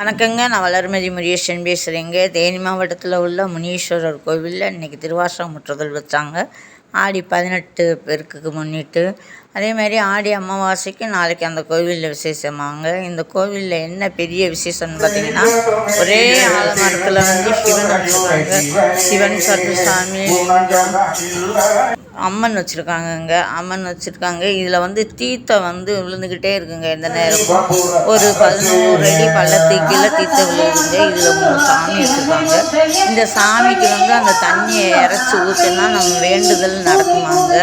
வணக்கங்க. நான் வளர்மதி முருகேசன் பேசுகிறேங்க தேனி மாவட்டத்தில் உள்ள முனீஸ்வரர் கோவிலில் இன்றைக்கி திருவாசகம் முற்றுதல் வச்சாங்க. ஆடி பதினெட்டு பெருக்குக்கு முன்னிட்டு அதே மாதிரி ஆடி அமாவாசைக்கு நாளைக்கு அந்த கோவிலில் விசேஷமாங்க. இந்த கோவிலில் என்ன பெரிய விசேஷம்னு பார்த்தீங்கன்னா ஒரே ஆலமரத்தில் வந்து சிவன் வச்சுருக்காங்க. சிவன் சத்துசாமி லிங்கம் அம்மன் வச்சுருக்காங்கங்க. அம்மன் வச்சுருக்காங்க. இதில் வந்து தீர்த்தம் வந்து விழுந்துக்கிட்டே இருக்குங்க எந்த நேரமும் ஒரு பதினோரு அடி பள்ளத்துக்கில் தீர்த்தம் விழுதுங்க இதில் மூணு சாமி வச்சுருக்காங்க. இந்த சாமிக்கு வந்து அந்த தண்ணியை இறச்சி ஊற்றினா நம்ம வேண்டுதல் நடக்குமாங்க.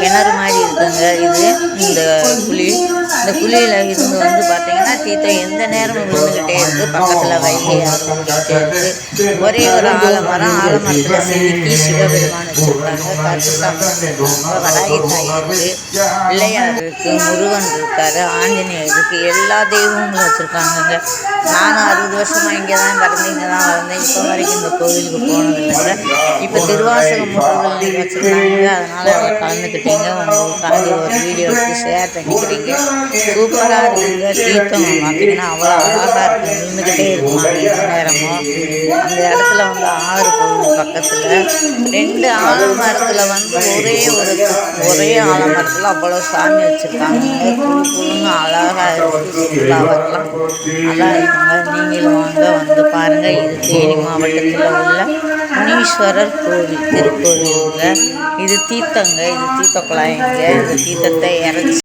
கிணறு மாதிரி இருக்குங்க இது. இந்த குழி. இந்த குழியில் இருந்து வந்து பார்த்திங்கன்னா தீத்தை எந்த நேரமும் விழுந்துக்கிட்டே இருக்குது பக்கத்தில் வைகை ஆறு ஓடிக்கிட்டே இருக்குது ஒரே ஒரு ஆலமரம் ஆலமரத்தில் செதுக்கி சிவபெருமான் வச்சுருக்காங்க கருத்து வராகி தாய் இருக்குது பிள்ளையார் இருக்குது முருகன் இருக்காரு ஆஞ்சநேயர் இருக்குது எல்லா தெய்வங்களும் வச்சுருக்காங்கங்க. நானும் அறுபது வருஷமாக இங்கே தான் பிறந்து இங்கே தான் வளர்ந்தேன். இப்போ வரைக்கும் இந்த கோவிலுக்கு போனது இப்போ திருவாசகம் முருகன் வச்சுருக்காங்க அதனால் கலந்துக்கிட்டீங்க. உங்களுக்காண்டி ஒரு வீடியோ எடுத்து ஷேர் பண்ணிக்கிறீங்க. சூப்பராக இருக்குங்க தீர்த்தம் பார்த்தீங்கன்னா அவ்வளோ அழகாக இருக்குது நின்றுக்கிட்டே இருக்குமா எந்த நேரமும் அந்த இடத்துல வந்து ஆறு போகுது பக்கத்தில். ரெண்டு ஆலமரத்தில் வந்து ஒரே ஒரு ஒரே ஆலமரத்தில் அவ்வளோ சாமி வச்சுருக்காங்க. குழு குழுன்னு அழகாக இருக்குது சுற்றுலா வரலாம். நல்லா இருக்குங்க. நீங்களும் வாங்க வந்து பாருங்கள் இது தேனி மாவட்டத்தில் உள்ள முனீஸ்வரர் கோவில் திருக்கோவிலுங்க. இது தீர்த்தங்க. இது தீர்த்த குழாயங்க இந்த தீர்த்தத்தை இறச்சி